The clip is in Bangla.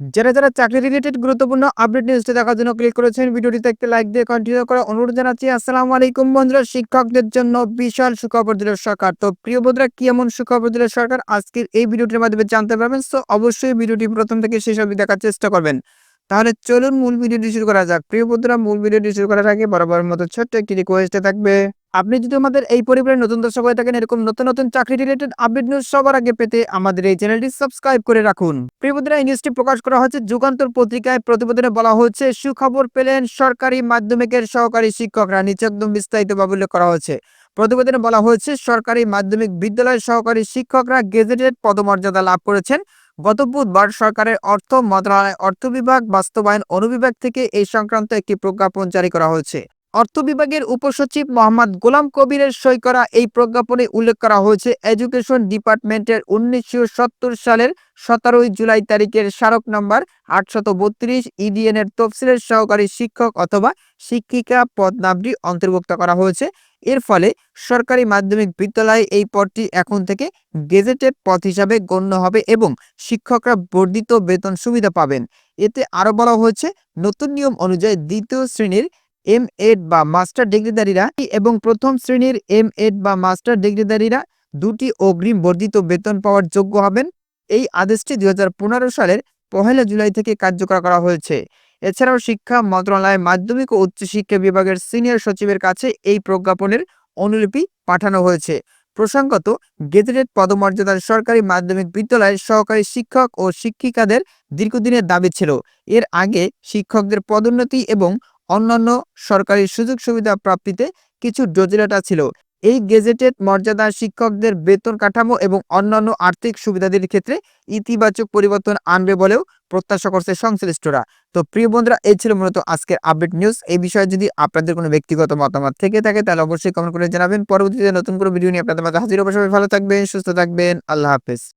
যারা যারা চাকরি রিলেটেড গুরুত্বপূর্ণ আপডেট নিউজটি দেখার জন্য ক্লিক করেছেন, ভিডিওটিতে একটি লাইক দিয়ে কন্টিনিউ করার অনুরোধ জানাচ্ছি। আসসালামু আলাইকুম বন্ধুরা, শিক্ষকদের জন্য বিশাল সুখবর দিল সরকার। তো প্রিয় বন্ধুরা, কি এমন সুখবর দিল সরকার? আজকের এই ভিডিওটির মাধ্যমে জানতে পারবেন। তো অবশ্যই ভিডিওটি প্রথম থেকে শেষ অবধি দেখার চেষ্টা করবেন। তাহলে চলুন মূল ভিডিওটি শুরু করা যাক। প্রিয় বন্ধুরা, মূল ভিডিওটি শুরু করার আগে বরাবর মতো ছোট্ট একটি রিকোয়েস্টে থাকবে। আপনি যদি আমাদের এই পরিবারের নতুন দর্শক হয়ে থাকেন, এরকম নতুন নতুন চাকরি রিলেটেড আপডেট নিউজ সবার আগে পেতে আমাদের এই চ্যানেলটি সাবস্ক্রাইব করে রাখুন। প্রিয় বন্ধুরা, এই নিউজটি প্রকাশ করা হচ্ছে যুগান্তর পত্রিকায়। প্রতিবেদনে বলা হচ্ছে সুখবর পেলেন সরকারি মাধ্যমিকের সহকারী শিক্ষকরা। নিচে একদম বিস্তারিতভাবে উল্লেখ করা হয়েছে। প্রতিবেদনে বলা হয়েছে, সরকারি মাধ্যমিক বিদ্যালয়ের সহকারী শিক্ষকরা গেজেটেড পদমর্যাদা লাভ করেছেন। গত বুধবার সরকারের অর্থ মন্ত্রণালয়, অর্থ বিভাগ, বাস্তবায়ন অনুবিভাগ থেকে এই সংক্রান্ত একটি প্রজ্ঞাপন জারি করা হয়েছে। অর্থ বিভাগের উপসচিব মোহাম্মদ গোলাম কবিরের সই করা এই প্রজ্ঞাপনে উল্লেখ করা হয়েছে, এডুকেশন ডিপার্টমেন্টের উনিশশো সত্তর সালের সতেরোই জুলাই তারিখের স্মারক নম্বর আটশত বত্রিশ ইডিএন এর তফসিলের সহকারী শিক্ষক অথবা শিক্ষিকা পদ নামটি অন্তর্ভুক্ত করা হয়েছে। এর ফলে সরকারি মাধ্যমিক বিদ্যালয়ে এই পদটি এখন থেকে গেজেটেড পদ হিসাবে গণ্য হবে এবং শিক্ষকরা বর্ধিত বেতন সুবিধা পাবেন। এতে আরও বলা হয়েছে, নতুন নিয়ম অনুযায়ী দ্বিতীয় শ্রেণির এম এড বা মাস্টার ডিগ্রিধারীরা এবং প্রথম শ্রেণির এম এড বা মাস্টার ডিগ্রিধারীরা দুটি অগ্রিম বর্ধিত বেতন পাওয়ার যোগ্য হবেন। এই আদেশটি দু হাজার পনেরো সালের পহেলা জুলাই থেকে কার্যকর করা হয়েছে। এছাড়াও শিক্ষা মন্ত্রণালয় মাধ্যমিক ও উচ্চশিক্ষা বিভাগের সিনিয়র সচিবের কাছে এই প্রজ্ঞাপনের অনুলিপি পাঠানো হয়েছে। প্রসঙ্গত গেজেটেড পদমর্যাদার সরকারি মাধ্যমিক বিদ্যালয়ের সহকারী শিক্ষক ও শিক্ষিকাদের দীর্ঘদিনের দাবি ছিল। এর আগে শিক্ষকদের পদোন্নতি এবং অন্যান্য সরকারি সুযোগ সুবিধা প্রাপ্তিতে কিছু জটিলতা ছিল। এই গেজেটেড মর্যাদা শিক্ষকদের বেতন কাঠামো এবং অন্যান্য আর্থিক সুবিধাদের ক্ষেত্রে ইতিবাচক পরিবর্তন আনবে বলেও প্রত্যাশা করছে সংশ্লিষ্টরা। তো প্রিয় বন্ধুরা, এই ছিল মূলত আজকের আপডেট নিউজ। এই বিষয়ে যদি আপনাদের কোনো ব্যক্তিগত মতামত থেকে থাকে, তাহলে অবশ্যই কমেন্ট করে জানাবেন। পরবর্তীতে নতুন কোনো ভিডিও নিয়ে আপনাদের মাঝে হাজির অবশ্যই ভালো থাকবেন, সুস্থ থাকবেন। আল্লাহ হাফেজ।